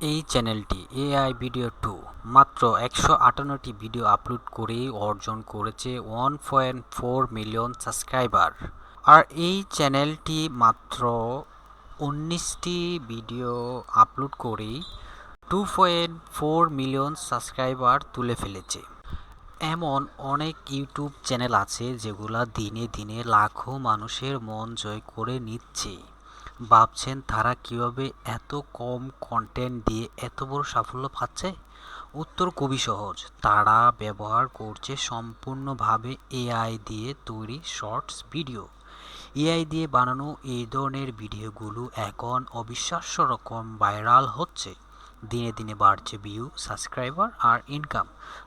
এই চ্যানেলটি AI video two মাত্র একশো আটান্নটি ভিডিও আপলোড করেই অর্জন করেছে one point four million subscriber আর এই চ্যানেলটি মাত্র উনিশটি ভিডিও আপলোড করেই two point four million subscriber তুলে ফেলেছে। এমন অনেক ইউটিউব চ্যানেল আছে যেগুলা দিনে দিনে লাখো মানুষের মন জয় করে নিচ্ছে। ভাবছেন তারা কীভাবে এত কম কন্টেন্ট দিয়ে এত বড় সাফল্য পাচ্ছে? উত্তর খুবই সহজ। তারা ব্যবহার করছে সম্পূর্ণভাবে এআই দিয়ে তৈরি শর্টস ভিডিও। এআই দিয়ে বানানো এই ধরনের ভিডিওগুলো এখন অবিশ্বাস্য রকম ভাইরাল হচ্ছে। দিনে দিনে বাড়ছে ভিউ সাবস্ক্রাইবার আর ইনকাম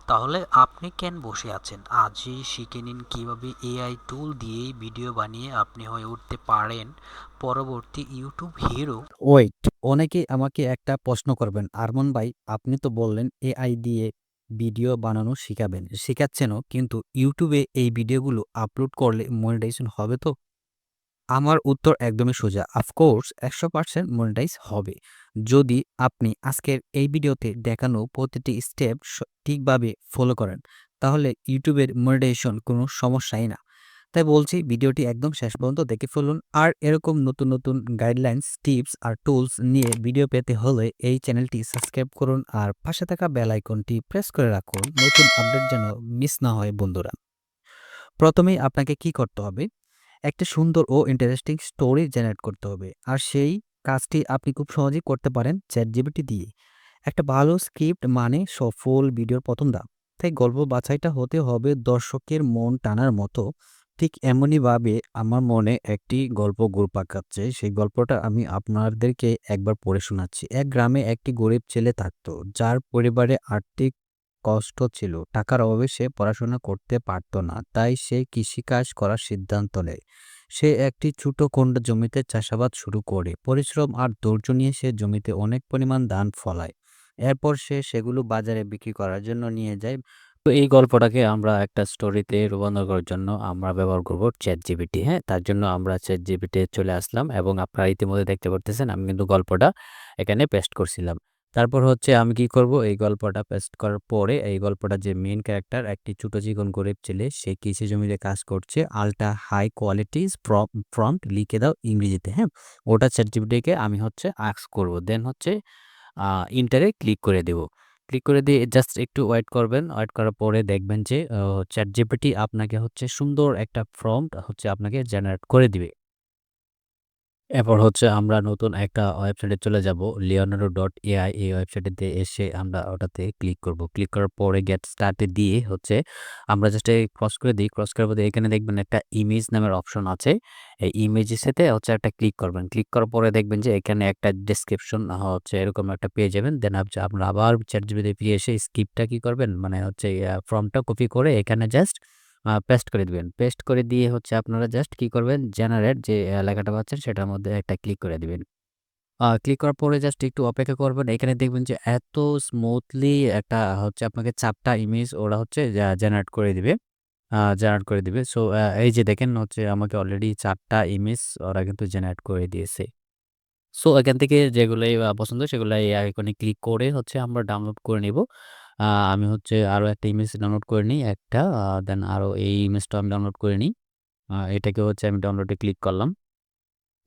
তাহলে আপনি কেন বসে আছেন? আজই শিখে নিন কীভাবে এআই টুল দিয়েই ভিডিও বানিয়ে আপনি হয়ে উঠতে পারেন পরবর্তী ইউটিউব হিরো ওয়েট অনেকেই আমাকে একটা প্রশ্ন করবেন। আরমন ভাই, আপনি তো বললেন এআই দিয়ে ভিডিও বানানো শিখাবেন। শেখাচ্ছেনও, কিন্তু ইউটিউবে এই ভিডিওগুলো আপলোড করলে মনিটাইজেশন হবে তো? আমার উত্তর একদমই সোজা। অফকোর্স একশো পার্সেন্ট মনিটাইজ হবে। যদি আপনি আজকের এই ভিডিওতে দেখানো প্রতিটি স্টেপ ঠিকভাবে ফলো করেন, তাহলে ইউটিউবের মনিটাইজেশন কোনো সমস্যাই না। তাই বলছি, ভিডিওটি একদম শেষ পর্যন্ত দেখে ফেলুন। আর এরকম নতুন নতুন গাইডলাইন্স টিপস আর টুলস নিয়ে ভিডিও পেতে হলে এই চ্যানেলটি সাবস্ক্রাইব করুন আর পাশে থাকা বেল আইকনটি প্রেস করে রাখুন। নতুন আপডেট যেন মিস না হয় বন্ধুরা। প্রথমেই আপনাকে কি করতে হবে? একটা সুন্দর ও ইন্টারেস্টিং স্টোরি জেনারেট করতে হবে। আর সেই কাজটি আপনি খুব সহজেই করতে পারেন চ্যাট জিবিটি দিয়ে। একটা ভালো স্ক্রিপ্ট মানে সফল ভিডিওর প্রথম ধাপ। তাই গল্প বাছাইটা হতে হবে দর্শকের মন টানার মতো। ঠিক এমনইভাবে আমার মনে একটি গল্প ঘুরপাক খাচ্ছে সেই গল্পটা আমি আপনাদেরকে একবার পড়ে শোনাচ্ছি। এক গ্রামে একটি গরিব ছেলে থাকতো। যার পরিবারে আর্থিক কষ্ট ছিল। টাকার অভাবে সে পড়াশোনা করতে পারত না, তাই সে কৃষিকাজ করার সিদ্ধান্ত নেয়। সে একটি ছোট কোন্ড জমিতে চাষাবাদ শুরু করে। পরিশ্রম আর ধৈর্য নিয়ে সে জমিতে অনেক পরিমাণ ধান ফলায়। এরপর সে সেগুলো বাজারে বিক্রি করার জন্য নিয়ে যায়। তো এই গল্পটাকে আমরা একটা স্টোরিতে রূপান্তর করার জন্য আমরা ব্যবহার করব চ্যাট জিবিটি হ্যাঁ তার জন্য আমরা চ্যাট জিবিটি চলে আসলাম এবং আপনারা ইতিমধ্যে দেখতে পারতেছেন আমি কিন্তু গল্পটা এখানে পেস্ট করছিলাম। তারপর হচ্ছে আমি কি করব? এই গল্পটা পেস্ট করার পরে এই গল্পটা যে মেন ক্যারেক্টার একটি ছোট চিকন গরিব ছেলে, সে কৃষি জমিতে কাজ করছে আলটা হাই কোয়ালিটি ফ্রন্ট লিখে দাও ইংরেজিতে হ্যাঁ? ওটা জিবিটিকে আমি হচ্ছে আক্স করব। দেন হচ্ছে ইন্টারে ক্লিক করে দেব। ক্লিক করে দিয়ে জাস্ট একটু ওয়েট করবেন। ওয়েট করার পরে দেখবেন যে চ্যাট জিপিটি আপনাকে হচ্ছে সুন্দর একটা ফর্ম হচ্ছে আপনাকে জেনারেট করে দিবে। এরপর হচ্ছে আমরা নতুন একটা ওয়েবসাইটে চলে যাব লিওনারো ডট এআই এই ওয়েবসাইটেতে এসে আমরা ওটাতে ক্লিক করব। ক্লিক করার পরে গেট স্টার্টে দিয়ে হচ্ছে আমরা জাস্ট ক্রস করে দিই ক্রস করার পরে এখানে দেখবেন একটা ইমেজ নামের অপশন আছে। এই ইমেজের সাথে হচ্ছে একটা ক্লিক করবেন। ক্লিক করার পরে দেখবেন যে এখানে একটা ডিসক্রিপশন হচ্ছে এরকম একটা পেয়ে যাবেন। দেন আপনারা আবার চ্যাট জিবিতে ফিরে এসে স্ক্রিপ্টটা কী করবেন? মানে হচ্ছে ফর্মটা কপি করে এখানে জাস্ট পেস্ট করে দিবেন। পেস্ট করে দিয়ে হচ্ছে আপনারা জাস্ট কি করবেন জেনারেট যে লেখাটা পাচ্ছেন সেটার মধ্যে একটা ক্লিক করে দিবেন। ক্লিক করার পরে জাস্ট একটু অপেক্ষা করবেন। এখানে দেখবেন যে এত স্মুথলি একটা হচ্ছে আপনাকে চারটা ইমেজ ওরা হচ্ছে জেনারেট করে দিবে। জেনারেট করে দিবে। সো এই যে দেখেন হচ্ছে আমাকে অলরেডি চারটা ইমেজ ওরা কিন্তু জেনারেট করে দিয়েছে। সো এখান থেকে যেগুলোই পছন্দ সেগুলো এই আইকনে ক্লিক করে হচ্ছে আমরা ডাউনলোড করে নিব। আমি হচ্ছে আরও একটা ইমেজ ডাউনলোড করে নিই, একটা দেন আরও এই ইমেজটা আমি ডাউনলোড করে নিই। এটাকে হচ্ছে আমি ডাউনলোডে ক্লিক করলাম।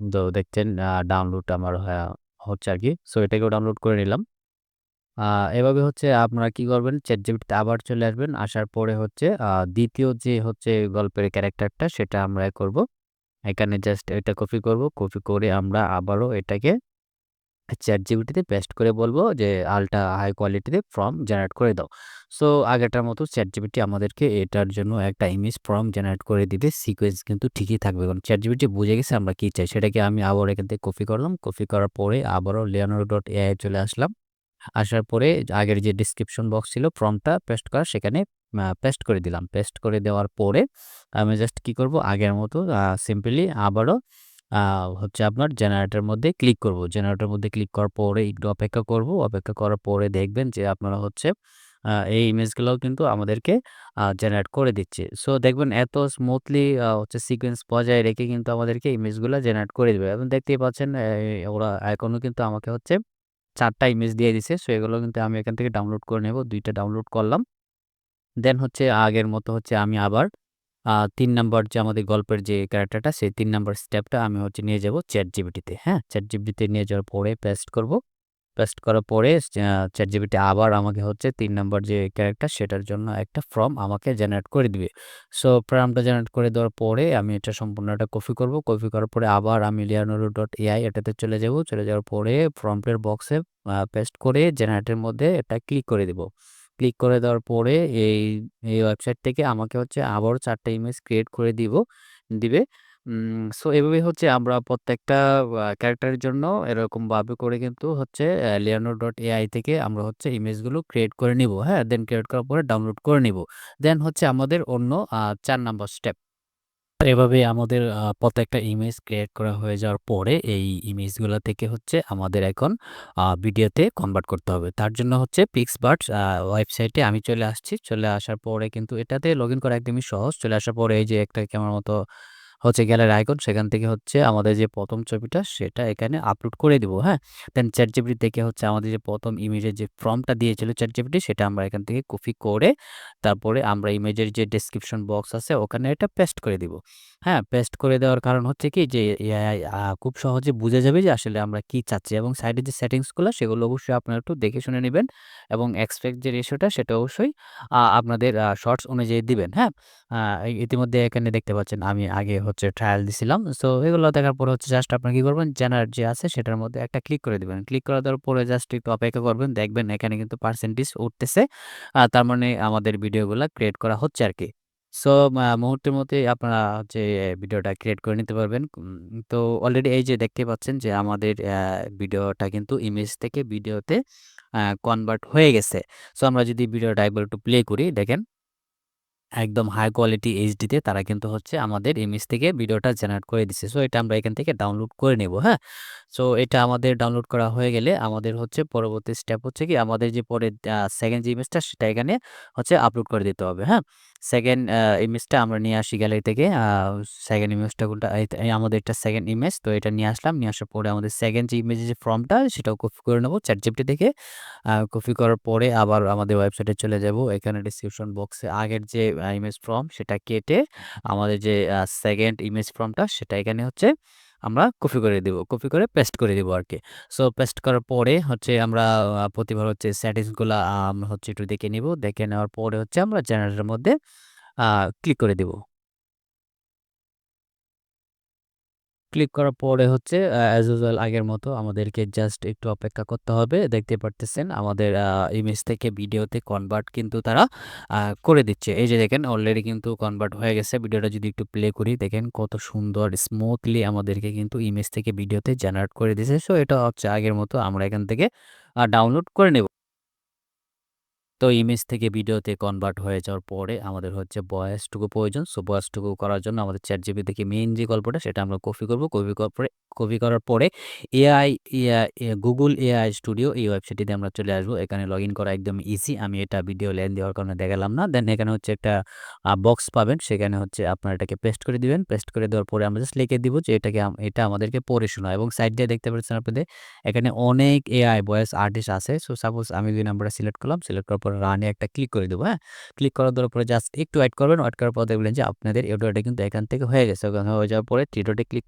তো দেখছেন ডাউনলোড আমার হচ্ছে আর কি। সো এটাকেও ডাউনলোড করে নিলাম। এভাবে হচ্ছে আপনারা কি করবেন চ্যাট জিপিটিতে আবার চলে আসবেন, আসার পরে হচ্ছে দ্বিতীয় যে হচ্ছে গল্পের ক্যারেক্টারটা, সেটা আমরা করব। এখানে জাস্ট এটা কপি করব। কপি করে আমরা আবারও এটাকে চ্যাট জিবিটিতে পেস্ট করে বলব যে, আলট্রা হাই কোয়ালিটিতে ফর্ম জেনারেট করে দাও। সো আগেটার মতো চ্যাট জিবিটি আমাদেরকে এটার জন্য একটা ইমেজ ফর্ম জেনারেট করে দিবে। সিকোয়েন্স কিন্তু ঠিকই থাকবে। কারণ চ্যাট জিবিটি বুঝে গেছে আমরা কী চাই। সেটাকে আমি আবার এখান থেকে কপি করলাম। কপি করার পরে আবারও লিওনার্ডো ডট এআই চলে আসলাম। আসার পরে আগের যে ডিসক্রিপশন বক্স ছিল ফর্মটা পেস্ট করা, সেখানে পেস্ট করে দিলাম। পেস্ট করে দেওয়ার পরে আমি জাস্ট কি করব? আগের মতো সিম্পলি আবারও হচ্ছে আপনার জেনারেটরের মধ্যে ক্লিক করব। জেনারেটরের মধ্যে ক্লিক করার পরে একটু অপেক্ষা করব। অপেক্ষা করার পরে দেখবেন যে আপনারা হচ্ছে এই ইমেজগুলোও কিন্তু আমাদেরকে জেনারেট করে দিচ্ছে। সো দেখবেন এত স্মুথলি হচ্ছে সিকোয়েন্স বজায় রেখে কিন্তু আমাদেরকে ইমেজগুলো জেনারেট করে দেবে। এবং দেখতেই পাচ্ছেন ওরা এখনও কিন্তু আমাকে হচ্ছে চারটা ইমেজ দিয়ে দিছে। সো এগুলো কিন্তু আমি এখান থেকে ডাউনলোড করে নেব। দুইটা ডাউনলোড করলাম। দেন হচ্ছে আগের মতো হচ্ছে আমি আবার তিন নাম্বার যে আমাদের গল্পের যে ক্যারেক্টারটা সেই তিন নাম্বার স্টেপটা আমি হচ্ছে নিয়ে যাব চ্যাট জিবিটিতে হ্যাঁ? চ্যাট জিবিটিতে নিয়ে যাওয়ার পরে পেস্ট করব। পেস্ট করার পরে চ্যাট জিবিটি আবার আমাকে হচ্ছে তিন নাম্বার যে ক্যারেক্টার সেটার জন্য একটা ফর্ম আমাকে জেনারেট করে দিবে। সো ফর্মটা জেনারেট করে দেওয়ার পরে আমি এটা সম্পূর্ণটা কপি করব। কপি করার পরে আবার আমি লিয়ানোরো ডট এআই এটাতে চলে যাব। চলে যাওয়ার পরে ফর্মটের বক্সে পেস্ট করে জেনারেটের মধ্যে এটা ক্লিক করে দিব। ক্লিক করে দেওয়ার পরে এই এই ওয়েবসাইট থেকে আমাকে হচ্ছে আবারও চারটা ইমেজ ক্রিয়েট করে দিব, দিবে। সো এভাবে হচ্ছে আমরা প্রত্যেকটা ক্যারেক্টারের জন্য এরকমভাবে করে কিন্তু হচ্ছে লিয়ানো ডট এআই থেকে আমরা হচ্ছে ইমেজগুলো ক্রিয়েট করে নিব হ্যাঁ? দেন ক্রিয়েট করার পরে ডাউনলোড করে নিব। দেন হচ্ছে আমাদের অন্য চার নাম্বার স্টেপ এভাবে আমাদের প্রত্যেকটা ইমেজ ক্রিয়েট করা হয়ে যাওয়ার পরে এই ইমেজগুলো থেকে হচ্ছে আমাদের এখন ভিডিওতে কনভার্ট করতে হবে। তার জন্য হচ্ছে পিক্সবার্ট ওয়েবসাইটে আমি চলে আসছি। চলে আসার পরে কিন্তু এটাতে লগ ইন করা একদমই সহজ। চলে আসার পরে এই যে একটা কেমন মতো হচ্ছে গ্যালারি আইকন সেখান থেকে হচ্ছে আমাদের যে প্রথম ছবিটা, সেটা এখানে আপলোড করে দিব হ্যাঁ? দেন চ্যাট জিপিটি থেকে হচ্ছে আমাদের যে প্রথম ইমেজের যে ফর্মটা দিয়েছিল চ্যাট জিপিটি সেটা আমরা এখান থেকে কপি করে তারপরে আমরা ইমেজের যে ডেসক্রিপশন বক্স আছে, ওখানে এটা পেস্ট করে দিব। হ্যাঁ? পেস্ট করে দেওয়ার কারণ হচ্ছে কি যে খুব সহজে বুঝে যাবে যে আসলে আমরা কি চাচ্ছি এবং সাইডে যে সেটিংসগুলো সেগুলো অবশ্যই আপনারা একটু দেখে শুনে নেবেন এবং এক্সপেক্ট যে রেশিওটা সেটা অবশ্যই আপনাদের শর্টস অনুযায়ী দিবেন হ্যাঁ? ইতিমধ্যে এখানে দেখতে পাচ্ছেন, আমি আগে হচ্ছে ট্রায়াল দিছিলাম। সো এগুলো দেখার পরে হচ্ছে জাস্ট আপনার কী করবেন? জেনারেট যে আছে সেটার মধ্যে একটা ক্লিক করে দেবেন। ক্লিক করে দেওয়ার পরে জাস্ট একটু অপেক্ষা করবেন। দেখবেন এখানে কিন্তু পার্সেন্টেজ উঠতেছে। তার মানে আমাদের ভিডিওগুলো ক্রিয়েট করা হচ্ছে আর কি সো মুহূর্তের মধ্যে আপনারা হচ্ছে ভিডিওটা ক্রিয়েট করে নিতে পারবেন। তো অলরেডি এই যে দেখতে পাচ্ছেন যে আমাদের ভিডিওটা কিন্তু ইমেজ থেকে ভিডিওতে কনভার্ট হয়ে গেছে। সো আমরা যদি ভিডিওটা একবার একটু প্লে করি, দেখেন। একদম হাই কোয়ালিটি এইচডিতে তারা কিন্তু হচ্ছে আমাদের ইমেজ থেকে ভিডিওটা জেনারেট করে দিচ্ছে সো এটা আমরা এখান থেকে ডাউনলোড করে নেব হ্যাঁ? সো এটা আমাদের ডাউনলোড করা হয়ে গেলে আমাদের হচ্ছে পরবর্তী স্টেপ হচ্ছে কি, আমাদের যে পরে সেকেন্ড যে ইমেজটা সেটা এখানে হচ্ছে আপলোড করে দিতে হবে হ্যাঁ? সেকেন্ড ইমেজটা আমরা নিয়ে আসি গ্যালারি থেকে সেকেন্ড ইমেজটা কোনটা আমাদের একটা সেকেন্ড ইমেজ তো এটা নিয়ে আসলাম, নিয়ে আসার পরে আমাদের সেকেন্ড যে ইমেজের যে ফর্মটা সেটাও কপি করে নেব চ্যাট জিপটি থেকে কপি করার পরে আবার আমাদের ওয়েবসাইটে চলে যাব। এখানে ডিসক্রিপশন বক্সে আগের যে ইমেজ ফর্ম সেটা কেটে আমাদের যে সেকেন্ড ইমেজ ফর্মটা সেটা এখানে হচ্ছে। আমরা কপি করে দিব, কপি করে পেস্ট করে দিব আর কি সো পেস্ট করার পরে হচ্ছে আমরা প্রতিবার হচ্ছে সেটিংসগুলো হচ্ছে একটু দেখে নিব। দেখে নেওয়ার পরে হচ্ছে আমরা চ্যানেলের মধ্যে ক্লিক করে দিব। ক্লিক করার পরে হচ্ছে অ্যাজ ইউজুয়াল আগের মতো আমাদেরকে জাস্ট একটু অপেক্ষা করতে হবে। দেখতে পারতেছেন আমাদের ইমেজ থেকে ভিডিওতে কনভার্ট কিন্তু তারা করে দিচ্ছে। এই যে দেখেন অলরেডি কিন্তু কনভার্ট হয়ে গেছে। ভিডিওটা যদি একটু প্লে করি, দেখেন কত সুন্দর স্মুথলি আমাদেরকে কিন্তু ইমেজ থেকে ভিডিওতে জেনারেট করে দিয়েছে। সো এটা হচ্ছে আগের মতো আমরা এখান থেকে ডাউনলোড করে নেব। তো ইমেজ থেকে ভিডিওতে কনভার্ট হয়ে যাওয়ার পরে আমাদের হচ্ছে বয়সটুকু প্রয়োজন। সো বয়সটুকু করার জন্য আমাদের চ্যাট জিবি থেকে মেইন যে গল্পটা সেটা আমরা কপি করব। কপি করার পরে কপি করার পরে এআই গুগল এআই স্টুডিও এই ওয়েবসাইটটিতে আমরা চলে আসব। এখানে লগ ইন করা একদম ইজি আমি এটা ভিডিও লেন দেওয়ার কারণে দেখালাম না। দেন এখানে হচ্ছে একটা বক্স পাবেন। সেখানে হচ্ছে আপনার এটাকে পেস্ট করে দিবেন। পেস্ট করে দেওয়ার পরে আমরা জাস্ট লিখে দিব যে এটাকে এটা আমাদেরকে পড়ে শোনা। এবং সাইড দিয়ে দেখতে পাচ্ছেন আপনাদের, এখানে অনেক এআই ভয়েস আর্টিস্ট আছে। সো সাপোজ আমি দুই নাম্বারটা সিলেক্ট করলাম। সিলেক্ট করার পর রানে একটা ক্লিক করে দেবো হ্যাঁ? ক্লিক করার দেওয়ার পরে জাস্ট একটু ওয়েট করবেন ওয়েট করার পর দেখবেন যে আপনাদের এডিওটা কিন্তু এখান থেকে হয়ে গেছে। হয়ে যাওয়ার পরে টিডোটে ক্লিক